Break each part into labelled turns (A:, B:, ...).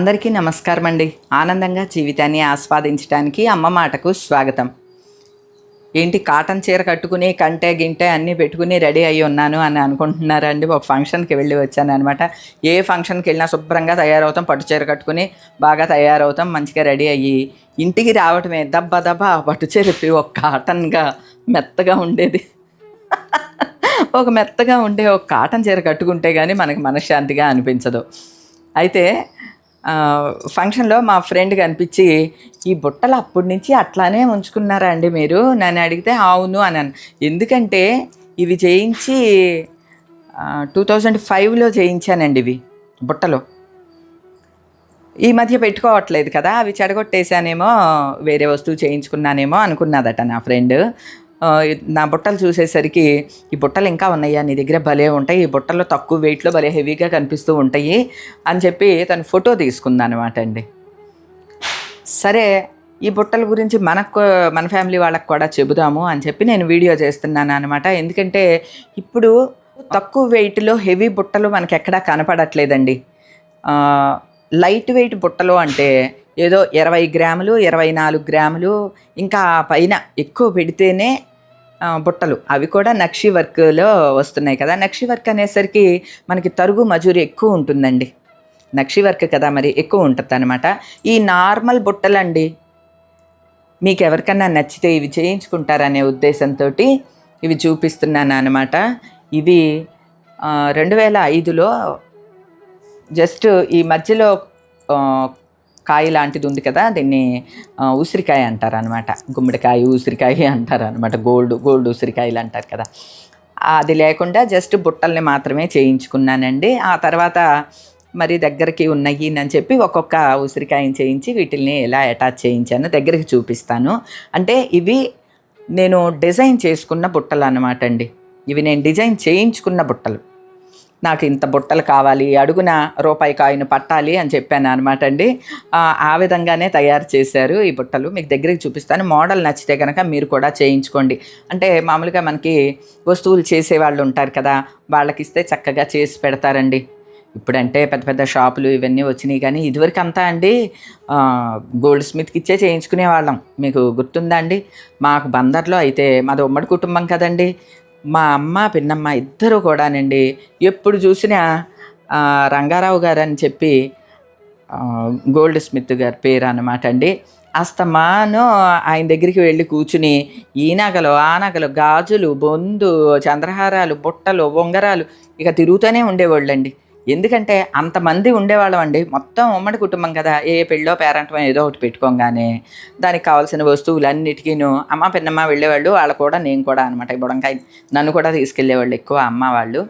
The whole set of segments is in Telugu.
A: అందరికీ నమస్కారం అండి ఆనందంగా జీవితాన్ని ఆస్వాదించడానికి అమ్మ మాటకు స్వాగతం. ఏంటి కాటన్ చీర కట్టుకుని కంటే గింటే అన్నీ పెట్టుకుని రెడీ అయ్యి ఉన్నాను అని అనుకుంటున్నారండి? ఒక ఫంక్షన్కి వెళ్ళి వచ్చాను అనమాట ఏ ఫంక్షన్కి వెళ్ళినా శుభ్రంగా తయారవుతాం పట్టు చీర కట్టుకుని బాగా తయారవుతాం మంచిగా రెడీ అయ్యి ఇంటికి రావటమే దబ్బ దబ్బ పట్టు చీర ఒక కాటన్గా మెత్తగా ఉండేది. ఒక మెత్తగా ఉండే ఒక కాటన్ చీర కట్టుకుంటే కానీ మనకి మనశ్శాంతిగా అనిపించదు. అయితే ఫంక్షన్లో మా ఫ్రెండ్ కనిపించి ఈ బుట్టలు అప్పటి నుంచి అట్లానే ఉంచుకున్నారా అండి మీరు? నన్ను అడిగితే అవును అన్నాను ఎందుకంటే ఇవి చేయించి టూ థౌజండ్ ఫైవ్లో చేయించానండి ఇవి బుట్టలు. ఈ మధ్య పెట్టుకోవట్లేదు కదా అవి చెడగొట్టేశానేమో వేరే వస్తువు చేయించుకున్నానేమో అనుకున్నదట నా ఫ్రెండ్. నా బుట్టలు చూసేసరికి ఈ బుట్టలు ఇంకా ఉన్నాయా? నీ దగ్గర భలే ఉంటాయి. ఈ బుట్టలు తక్కువ వెయిట్లో భలే హెవీగా కనిపిస్తూ ఉంటాయి అని చెప్పి తను ఫోటో తీసుకుందనమాట అండి. సరే ఈ బుట్టల గురించి మనకు మన ఫ్యామిలీ వాళ్ళకి కూడా చెబుదాము అని చెప్పి నేను వీడియో చేస్తున్నాను అనమాట ఎందుకంటే ఇప్పుడు తక్కువ వెయిట్లో హెవీ బుట్టలు మనకి ఎక్కడా కనపడట్లేదండి. లైట్ వెయిట్ బుట్టలు అంటే ఏదో ఇరవై గ్రాములు ఇరవై నాలుగు గ్రాములు ఇంకా పైన ఎక్కువ పెడితేనే బుట్టలు. అవి కూడా నక్షి వర్క్లో వస్తున్నాయి కదా. నక్షి వర్క్ అనేసరికి మనకి తరుగు మజూరి ఎక్కువ ఉంటుందండి. నక్షి వర్క్ కదా మరి ఎక్కువ ఉంటుంది అనమాట ఈ నార్మల్ బుట్టలండి. మీకు ఎవరికన్నా నచ్చితే ఇవి చేయించుకుంటారనే ఉద్దేశంతో ఇవి చూపిస్తున్నాను అనమాట ఇవి రెండు వేల ఐదులో జస్ట్ ఈ మధ్యలో కాయ లాంటిది ఉంది కదా దీన్ని ఉసిరికాయ అంటారు అనమాట గుమ్మడికాయ ఉసిరికాయ అంటారు అనమాట గోల్డ్ గోల్డ్ ఉసిరికాయలు అంటారు కదా. అది లేకుండా జస్ట్ బుట్టల్ని మాత్రమే చేయించుకున్నానండి. ఆ తర్వాత మరి దగ్గరికి ఉన్నాయి అని చెప్పి ఒక్కొక్క ఉసిరికాయని చేయించి వీటిల్ని ఎలా అటాచ్ చేయించాను. దగ్గరికి చూపిస్తాను. అంటే ఇవి నేను డిజైన్ చేసుకున్న బుట్టలు అనమాట అండి. ఇవి నేను డిజైన్ చేయించుకున్న బుట్టలు. నాకు ఇంత బుట్టలు కావాలి అడుగున రూపాయి కాయిన్ పట్టాలి అని చెప్పాను అనమాట అండి. ఆ, విధంగానే తయారు చేశారు ఈ బుట్టలు. మీకు దగ్గరికి చూపిస్తాను. మోడల్ నచ్చితే కనుక మీరు కూడా చేయించుకోండి. అంటే మామూలుగా మనకి వస్తువులు చేసే వాళ్ళు ఉంటారు కదా వాళ్ళకి ఇస్తే చక్కగా చేసి పెడతారండి. ఇప్పుడంటే పెద్ద పెద్ద షాపులు ఇవన్నీ వచ్చినాయి. కానీ ఇదివరకు అంతా అండి గోల్డ్ స్మిత్కి ఇచ్చే చేయించుకునే వాళ్ళం. మీకు గుర్తుందా అండి? మాకు బందర్లో అయితే మాది ఉమ్మడి కుటుంబం కదండి. మా అమ్మ పిన్నమ్మ ఇద్దరు కూడానండి ఎప్పుడు చూసినా రంగారావు గారు అని చెప్పి గోల్డ్ స్మిత్ గారి పేరు అన్నమాట అండి. అస్తమాను ఆయన దగ్గరికి వెళ్ళి కూర్చుని ఈ నగలు ఆ నగలు గాజులు బొందు చంద్రహారాలు బుట్టలు ఉంగరాలు ఇక తిరుగుతూనే ఉండేవాళ్ళండి. ఎందుకంటే అంతమంది ఉండేవాళ్ళం అండి మొత్తం ఉమ్మడి కుటుంబం కదా. ఏ పెళ్ళో పేరంటం ఏదో ఒకటి పెట్టుకోగానే దానికి కావాల్సిన వస్తువులు అన్నిటికీను అమ్మ పిన్నమ్మ వెళ్ళేవాళ్ళు వాళ్ళు కూడా నేను కూడా అనమాట బుడంకాయ నన్ను కూడా తీసుకెళ్ళేవాళ్ళు ఎక్కువ అమ్మ వాళ్ళు.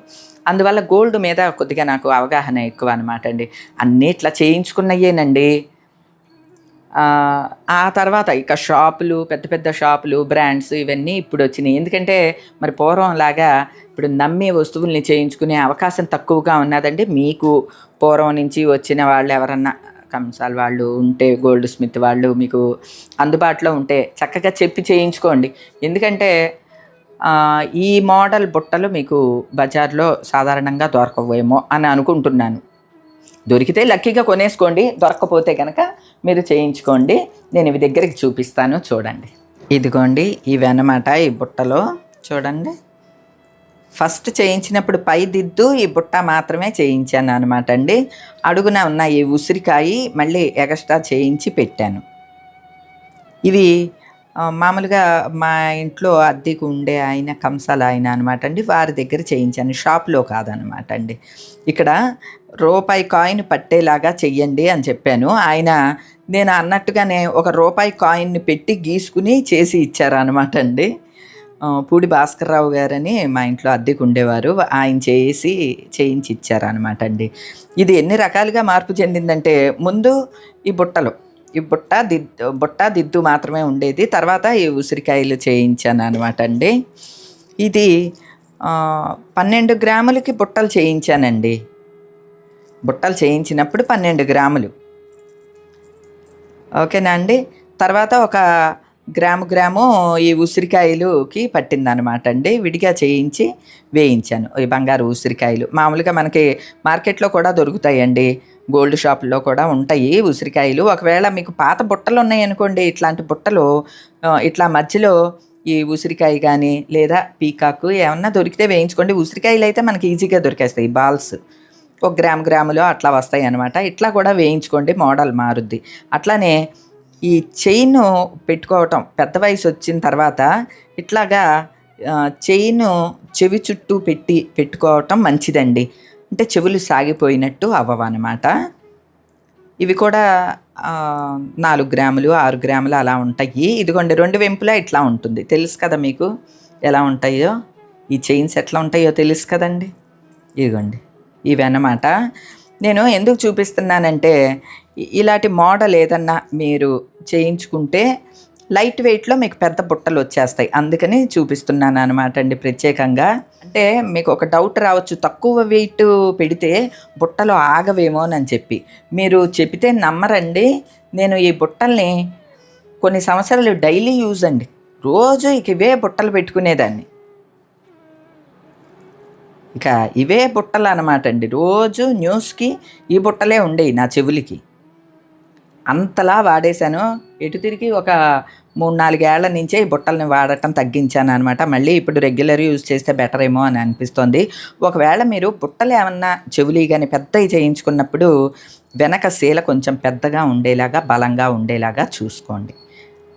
A: అందువల్ల గోల్డ్ మీద కొద్దిగా నాకు అవగాహన ఎక్కువ అనమాట అండి. అన్నీ ఇట్లా చేయించుకున్నయ్యేనండి. ఆ, తర్వాత ఇక షాపులు పెద్ద పెద్ద షాపులు బ్రాండ్స్ ఇవన్నీ ఇప్పుడు వచ్చినాయి. ఎందుకంటే మరి పూర్వం లాగా ఇప్పుడు నమ్మే వస్తువుల్ని చేయించుకునే అవకాశం తక్కువగా ఉన్నదండి. మీకు పూర్వం నుంచి వచ్చిన వాళ్ళు ఎవరన్నా కంసాల్ వాళ్ళు ఉంటే గోల్డ్ స్మిత్ వాళ్ళు మీకు అందుబాటులో ఉంటే చక్కగా చెప్పి చేయించుకోండి. ఎందుకంటే ఈ మోడల్ బుట్టలు మీకు బజార్లో సాధారణంగా దొరకవేమో అని అనుకుంటున్నాను. దొరికితే లక్కీగా కొనేసుకోండి దొరకకపోతే కనుక మీరు చేయించుకోండి. నేను ఇవి దగ్గరికి చూపిస్తాను చూడండి. ఇదిగోండి ఇవి అన్నమాట ఈ బుట్టలో చూడండి. ఫస్ట్ చేయించినప్పుడు పై దిద్దు ఈ బుట్ట మాత్రమే చేయించాను అనమాట అండి. అడుగున ఉన్న ఈ ఉసిరికాయ మళ్ళీ ఎగస్ట్రా చేయించి పెట్టాను. ఇవి మామూలుగా మా ఇంట్లో అద్దెకు ఉండే ఆయన కంసాల ఆయన అనమాట అండి వారి దగ్గర చేయించాను. షాప్లో కాదనమాట అండి. ఇక్కడ రూపాయి కాయిన్ పట్టేలాగా చెయ్యండి అని చెప్పాను. ఆయన నేను అన్నట్టుగానే ఒక రూపాయి కాయిన్ని పెట్టి గీసుకుని చేసి ఇచ్చారనమాట అండి. పూడి భాస్కర్రావు గారని మా ఇంట్లో అద్దెకు ఉండేవారు. ఆయన చేసి చేయించి ఇచ్చారనమాట అండి. ఇది ఎన్ని రకాలుగా మార్పు చెందిందంటే ముందు ఈ బుట్టలు. ఈ బుట్ట దిద్దు బుట్ట దిద్దు మాత్రమే ఉండేది. తర్వాత ఈ ఉసిరికాయలు చేయించాను అనమాట అండి. ఇది పన్నెండు గ్రాములకి బుట్టలు చేయించానండి. బుట్టలు చేయించినప్పుడు పన్నెండు గ్రాములు. ఓకేనా అండి? తర్వాత ఒక గ్రాము గ్రాము ఈ ఉసిరికాయలుకి పట్టిందనమాట అండి. విడిగా చేయించి వేయించాను. ఈ బంగారు ఉసిరికాయలు. మామూలుగా మనకి మార్కెట్లో కూడా దొరుకుతాయండి. గోల్డ్ షాపుల్లో కూడా ఉంటాయి ఉసిరికాయలు. ఒకవేళ మీకు పాత బుట్టలు ఉన్నాయి అనుకోండి ఇట్లాంటి బుట్టలు ఇట్లా మధ్యలో ఈ ఉసిరికాయ కానీ లేదా పీకాకు ఏమన్నా దొరికితే వేయించుకోండి. ఉసిరికాయలు అయితే మనకి ఈజీగా దొరికేస్తాయి బాల్స్. ఒక గ్రామ్ గ్రాములో అట్లా వస్తాయి అనమాట ఇట్లా కూడా వేయించుకోండి మోడల్ మారుద్ది. అట్లానే ఈ చైన్ పెట్టుకోవటం పెద్ద వయసు వచ్చిన తర్వాత ఇట్లాగా చైన్ చెవి చుట్టూ పెట్టి పెట్టుకోవటం మంచిదండి. అంటే చెవులు సాగిపోయినట్టు అవ్వవన్నమాట. ఇవి కూడా నాలుగు గ్రాములు ఆరు గ్రాములు అలా ఉంటాయి. ఇదిగోండి రెండు వెంపులా ఇట్లా ఉంటుంది. తెలుసు కదా మీకు ఎలా ఉంటాయో? ఈ చైన్స్ ఎట్లా ఉంటాయో తెలుసు కదండి? ఇదిగోండి ఇవి అన్నమాట నేను ఎందుకు చూపిస్తున్నానంటే ఇలాంటి మోడల్ ఏదన్నా మీరు చేయించుకుంటే లైట్ వెయిట్లో మీకు పెద్ద బుట్టలు వచ్చేస్తాయి. అందుకని చూపిస్తున్నాను అనమాట అండి ప్రత్యేకంగా. అంటే మీకు ఒక డౌట్ రావచ్చు తక్కువ వెయిట్ పెడితే బుట్టలు ఆగవేమో అని చెప్పి. మీరు చెబితే నమ్మరండి. నేను ఈ బుట్టల్ని కొన్ని సంవత్సరాలు డైలీ యూజ్ అండి. రోజు ఇక ఇవే బుట్టలు పెట్టుకునేదాన్ని. ఇక ఇవే బుట్టలు అనమాట అండి. రోజు న్యూస్కి ఈ బుట్టలే ఉండేవి నా చెవులకి. అంతలా వాడేశాను. ఎటు తిరిగి ఒక మూడు నాలుగేళ్ళ నుంచే ఈ బుట్టల్ని వాడటం తగ్గించాను అనమాట మళ్ళీ ఇప్పుడు రెగ్యులర్ యూజ్ చేస్తే బెటర్ ఏమో అని అనిపిస్తుంది. ఒకవేళ మీరు బుట్టలు ఏమన్నా చెవులి కానీ పెద్దవి చేయించుకున్నప్పుడు వెనక శీల కొంచెం పెద్దగా ఉండేలాగా బలంగా ఉండేలాగా చూసుకోండి.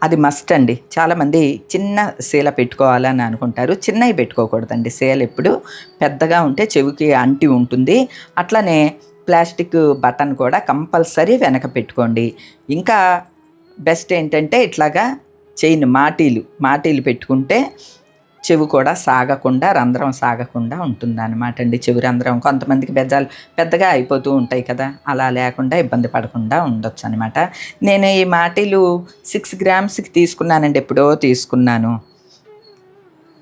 A: అది మస్ట్ అండి. చాలామంది చిన్న శీల పెట్టుకోవాలని అనుకుంటారు. చిన్నవి పెట్టుకోకూడదండి. శీల ఎప్పుడు పెద్దగా ఉంటే చెవికి అంటి ఉంటుంది. అట్లనే ప్లాస్టిక్ బటన్ కూడా కంపల్సరీ వెనక పెట్టుకోండి. ఇంకా బెస్ట్ ఏంటంటే ఇట్లాగా చైన్ మాటీలు మాటీలు పెట్టుకుంటే చెవి కూడా సాగకుండా రంధ్రం సాగకుండా ఉంటుంది అనమాట అండి చెవి రంధ్రం. కొంతమందికి బెజ్జాలు పెద్దగా అయిపోతూ ఉంటాయి కదా అలా లేకుండా ఇబ్బంది పడకుండా ఉండొచ్చు అనమాట నేను ఈ మాటీలు సిక్స్ గ్రామ్స్కి తీసుకున్నానండి ఎప్పుడో తీసుకున్నాను.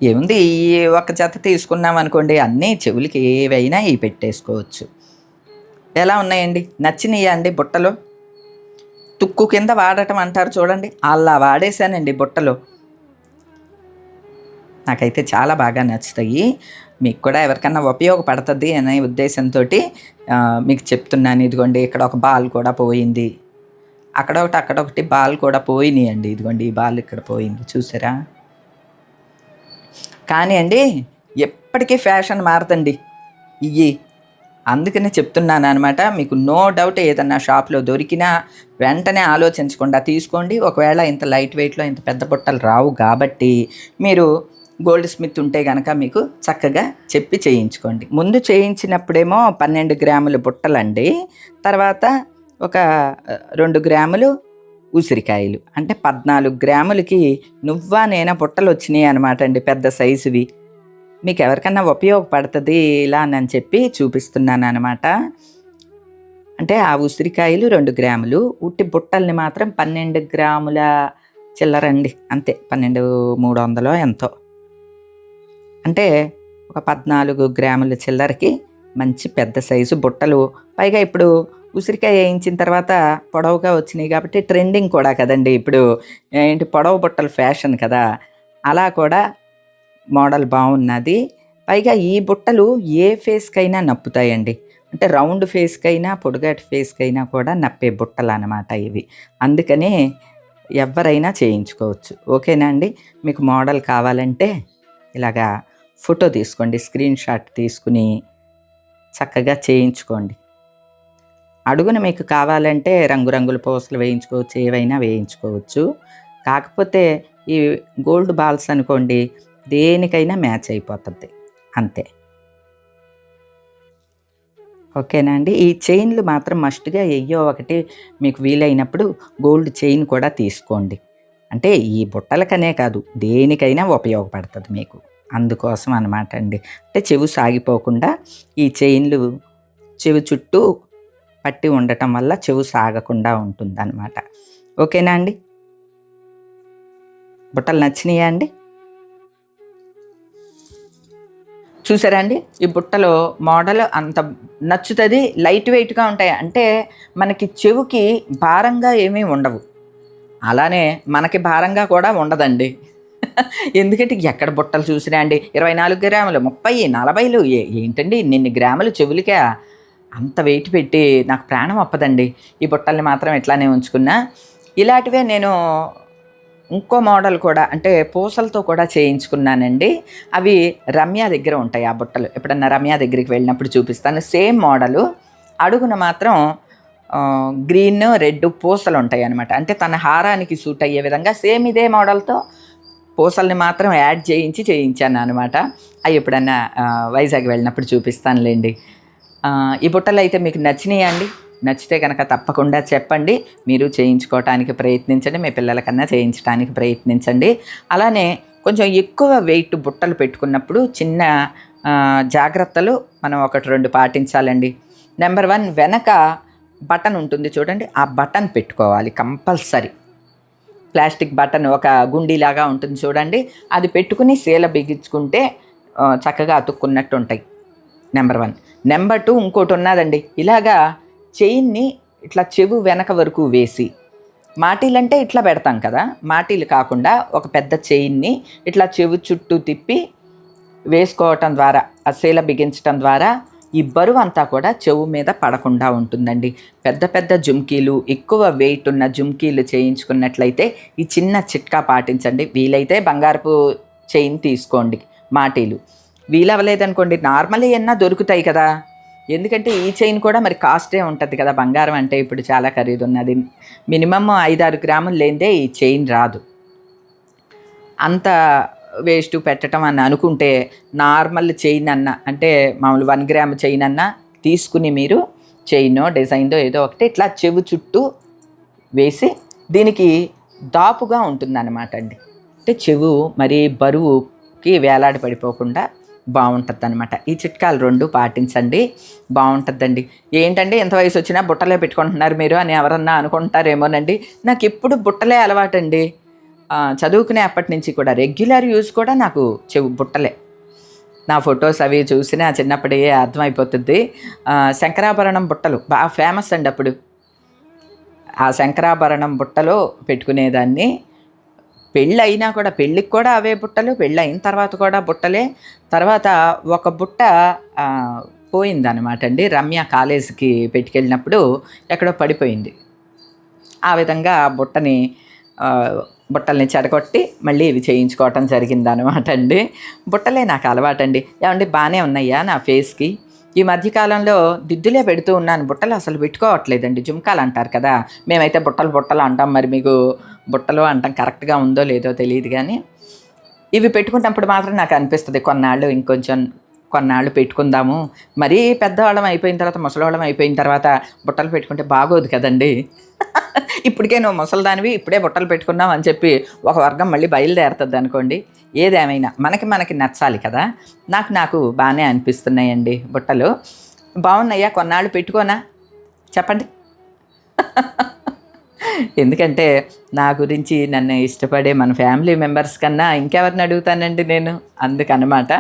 A: ఏముంది ఈ ఒక జత తీసుకున్నాం అనుకోండి అన్నీ చెవులకి ఏవైనా ఇవి పెట్టేసుకోవచ్చు. ఎలా ఉన్నాయండి? నచ్చినాయా అండి బుట్టలు? తుక్కు కింద వాడటం అంటారు చూడండి. అలా వాడేశానండి బుట్టలు. నాకైతే చాలా బాగా నచ్చుతాయి. మీకు కూడా ఎవరికన్నా ఉపయోగపడుతుంది అనే ఉద్దేశంతో మీకు చెప్తున్నాను. ఇదిగోండి ఇక్కడ ఒక బాల్ కూడా పోయింది. అక్కడ ఒకటి అక్కడ ఒకటి బాల్ కూడా పోయినాయండి. అండి ఇదిగోండి ఈ బాల్ ఇక్కడ పోయింది. చూసారా? కానీ అండి ఎప్పటికీ ఫ్యాషన్ మారదండి. ఇవి అందుకనే చెప్తున్నాను అనమాట మీకు నో డౌట్ ఏదన్నా షాప్లో దొరికినా వెంటనే ఆలోచించకుండా తీసుకోండి. ఒకవేళ ఇంత లైట్ వెయిట్లో ఇంత పెద్ద బుట్టలు రావు కాబట్టి మీరు గోల్డ్ స్మిత్ ఉంటే కనుక మీకు చక్కగా చెప్పి చేయించుకోండి. ముందు చేయించినప్పుడేమో పన్నెండు గ్రాములు బుట్టలండి. తర్వాత ఒక రెండు గ్రాములు ఉసిరికాయలు. అంటే పద్నాలుగు గ్రాములకి నువ్వా నేనా బుట్టలు వచ్చినాయి అనమాట అండి పెద్ద సైజువి మీకు ఎవరికన్నా ఉపయోగపడుతుంది ఇలా అని చెప్పి చూపిస్తున్నాను అనమాట అంటే ఆ ఉసిరికాయలు రెండు గ్రాములు ఉట్టి బుట్టల్ని మాత్రం పన్నెండు గ్రాముల చిల్లరండి అంతే పన్నెండు మూడు వందలో ఎంతో. అంటే ఒక పద్నాలుగు గ్రాముల చిల్లరకి మంచి పెద్ద సైజు బుట్టలు. పైగా ఇప్పుడు ఉసిరికాయ వేయించిన తర్వాత పొడవుగా వచ్చినాయి కాబట్టి ట్రెండింగ్ కూడా కదండి. ఇప్పుడు ఏంటి పొడవు బుట్టలు ఫ్యాషన్ కదా. అలా కూడా మోడల్ బాగున్నది. పైగా ఈ బుట్టలు ఏ ఫేస్కైనా నప్పుతాయండి. అంటే రౌండ్ ఫేస్కైనా పొడుగాటి ఫేస్కైనా కూడా నప్పే బుట్టలు అన్నమాట ఇవి. అందుకనే ఎవరైనా చేయించుకోవచ్చు. ఓకేనా అండి? మీకు మోడల్ కావాలంటే ఇలాగా ఫోటో తీసుకోండి స్క్రీన్ షాట్ తీసుకుని చక్కగా చేయించుకోండి. అడుగున మీకు కావాలంటే రంగురంగుల పోస్టులు వేయించుకోవచ్చు ఏవైనా వేయించుకోవచ్చు. కాకపోతే ఈ గోల్డ్ బాల్స్ అనుకోండి దేనికైనా మ్యాచ్ అయిపోతుంది. అంతే. ఓకేనా అండి? ఈ చైన్లు మాత్రం మస్ట్గా ఎయ్యో ఒకటి మీకు వీలైనప్పుడు గోల్డ్ చైన్ కూడా తీసుకోండి. అంటే ఈ బుట్టలకనే కాదు దేనికైనా ఉపయోగపడుతుంది మీకు. అందుకోసం అనమాట అండి. అంటే చెవు సాగిపోకుండా ఈ చైన్లు చెవి చుట్టూ పట్టి ఉండటం వల్ల చెవు సాగకుండా ఉంటుంది అనమాట ఓకేనా అండి? బుట్టలు నచ్చినాయా అండి? చూసారా అండి? ఈ బుట్టలో మోడల్ అంత నచ్చుతుంది లైట్ వెయిట్గా ఉంటాయి. అంటే మనకి చెవుకి భారంగా ఏమీ ఉండవు. అలానే మనకి భారంగా కూడా ఉండదండి. ఎందుకంటే ఎక్కడ బుట్టలు చూసినా అండి ఇరవై నాలుగు గ్రాములు ముప్పై నలభైలు ఏంటండి నిన్ని గ్రాములు చెవులకే అంత వెయిట్ పెట్టి నాకు ప్రాణం అప్పదండి. ఈ బుట్టల్ని మాత్రం ఇట్లానే ఉంచుకున్నా. ఇలాంటివే నేను ఇంకో మోడల్ కూడా అంటే పూసలతో కూడా చేయించుకున్నానండి. అవి రమ్య దగ్గర ఉంటాయి ఆ బుట్టలు. ఎప్పుడన్నా రమ్య దగ్గరికి వెళ్ళినప్పుడు చూపిస్తాను. Same model. అడుగున మాత్రం గ్రీన్ రెడ్ పూసలు ఉంటాయి అనమాట అంటే తన హారానికి సూట్ అయ్యే విధంగా సేమ్ ఇదే మోడల్తో పూసల్ని మాత్రం యాడ్ చేయించి చేయించాను అనమాట అవి ఎప్పుడన్నా వైజాగ్ వెళ్ళినప్పుడు చూపిస్తానులేండి. ఈ బుట్టలు అయితే మీకు నచ్చినాయా అండి? నచ్చితే కనుక తప్పకుండా చెప్పండి. మీరు చేయించుకోవటానికి ప్రయత్నించండి. మీ పిల్లలకన్నా చేయించడానికి ప్రయత్నించండి. అలానే కొంచెం ఎక్కువ వెయిట్ బుట్టలు పెట్టుకున్నప్పుడు చిన్న జాగ్రత్తలు మనం ఒకటి రెండు పాటించాలండి. నెంబర్ వన్ వెనక బటన్ ఉంటుంది చూడండి. ఆ బటన్ పెట్టుకోవాలి కంపల్సరీ. ప్లాస్టిక్ బటన్ ఒక గుండీలాగా ఉంటుంది చూడండి. అది పెట్టుకుని సీల బిగించుకుంటే చక్కగా అతుక్కున్నట్టు ఉంటాయి నెంబర్ వన్. నెంబర్ టూ ఇంకోటి ఉన్నదండి. ఇలాగా చైన్ని ఇట్లా చెవు వెనక వరకు వేసి మాటీలంటే ఇట్లా పెడతాం కదా మాటీలు కాకుండా ఒక పెద్ద చైన్ని ఇట్లా చెవు చుట్టూ తిప్పి వేసుకోవటం ద్వారా ఆ శీల బిగించటం ద్వారా ఈ బరువు అంతా కూడా చెవు మీద పడకుండా ఉంటుందండి. పెద్ద పెద్ద జుమ్కీలు ఎక్కువ వెయిట్ ఉన్న జుమ్కీలు చేయించుకున్నట్లయితే ఈ చిన్న చిట్కా పాటించండి. వీలైతే బంగారపు చైన్ తీసుకోండి మాటీలు. వీలవ్వలేదనుకోండి నార్మల్ ఏమన్నా దొరుకుతాయి కదా. ఎందుకంటే ఈ చైన్ కూడా మరి కాస్టే ఉంటుంది కదా బంగారం అంటే ఇప్పుడు చాలా ఖరీదు ఉన్నది మినిమమ్ ఐదారు గ్రాములు లేనిదే ఈ చైన్ రాదు. అంత వేస్ట్ పెట్టడం అని అనుకుంటే నార్మల్ చైన్ అన్న అంటే మామూలు వన్ గ్రామ్ చైన్ అన్న తీసుకుని మీరు చైనో డిజైన్దో ఏదో ఒకటి ఇట్లా చెవు చుట్టూ వేసి దీనికి దాపుగా ఉంటుందన్నమాట అండి. అంటే చెవు మరి బరువుకి వేలాడి పడిపోకుండా బాగుంటుంది అనమాట ఈ చిట్కాలు రెండు పాటించండి. బాగుంటుందండి. ఏంటంటే ఎంత వయసు వచ్చినా బుట్టలే పెట్టుకుంటున్నారు మీరు అని ఎవరన్నా అనుకుంటారేమోనండి. నాకు ఎప్పుడు బుట్టలే అలవాటండి. చదువుకునే అప్పటి నుంచి కూడా రెగ్యులర్ యూజ్ కూడా నాకు చెవు బుట్టలే. నా ఫొటోస్ అవి చూసినా చిన్నప్పుడే అర్థమైపోతుంది. శంకరాభరణం బుట్టలు బాగా ఫేమస్ అండి అప్పుడు. ఆ శంకరాభరణం బుట్టలో పెట్టుకునేదాన్ని. పెళ్ళి అయినా కూడా పెళ్ళికి కూడా అవే బుట్టలు పెళ్ళి అయిన తర్వాత కూడా బుట్టలే. తర్వాత ఒక బుట్ట పోయిందనమాట అండి. రమ్య కాలేజీకి పెట్టుకెళ్ళినప్పుడు ఎక్కడో పడిపోయింది. ఆ విధంగా ఆ బుట్టని బుట్టల్ని చెడగొట్టి మళ్ళీ ఇవి చేయించుకోవటం జరిగిందనమాట అండి. బుట్టలే నాకు అలవాటండి. ఏమండి బాగానే ఉన్నాయా నా ఫేస్కి? ఈ మధ్యకాలంలో దిద్దులే పెడుతూ ఉన్నాను. బుట్టలు అసలు పెట్టుకోవట్లేదండి. జుమ్కాలు అంటారు కదా. మేమైతే బుట్టలు బుట్టలు అంటాం. మరి మీకు బుట్టలు అంటాం కరెక్ట్గా ఉందో లేదో తెలియదు కానీ ఇవి పెట్టుకున్నప్పుడు మాత్రం నాకు అనిపిస్తుంది కొన్నాళ్ళు ఇంకొంచెం కొన్నాళ్ళు పెట్టుకుందాము. మరీ పెద్దవాళ్ళం అయిపోయిన తర్వాత ముసలివాళ్ళం అయిపోయిన తర్వాత బుట్టలు పెట్టుకుంటే బాగోదు కదండి. ఇప్పటికే నువ్వు ముసలిదానివి ఇప్పుడే బుట్టలు పెట్టుకున్నావు అని చెప్పి ఒక వర్గం మళ్ళీ బయలుదేరుతుంది అనుకోండి. ఏదేమైనా మనకి మనకి నచ్చాలి కదా. నాకు నాకు బాగానే అనిపిస్తున్నాయండి బుట్టలు. బాగున్నాయా? కొన్నాళ్ళు పెట్టుకోనా? చెప్పండి. ఎందుకంటే నా గురించి నన్ను ఇష్టపడే మన ఫ్యామిలీ మెంబర్స్ కన్నా ఇంకెవరిని అడుగుతానండి నేను? అందుకనమాట.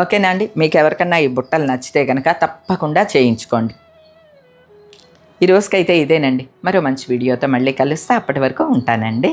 A: ఓకేనా అండి? మీకు ఎవరికన్నా ఈ బుట్టలు నచ్చితే కనుక తప్పకుండా చేయించుకోండి. ఈ రోజుకైతే ఇదేనండి. మరో మంచి వీడియోతో మళ్ళీ కలుస్తా. అప్పటి వరకు ఉంటానండి.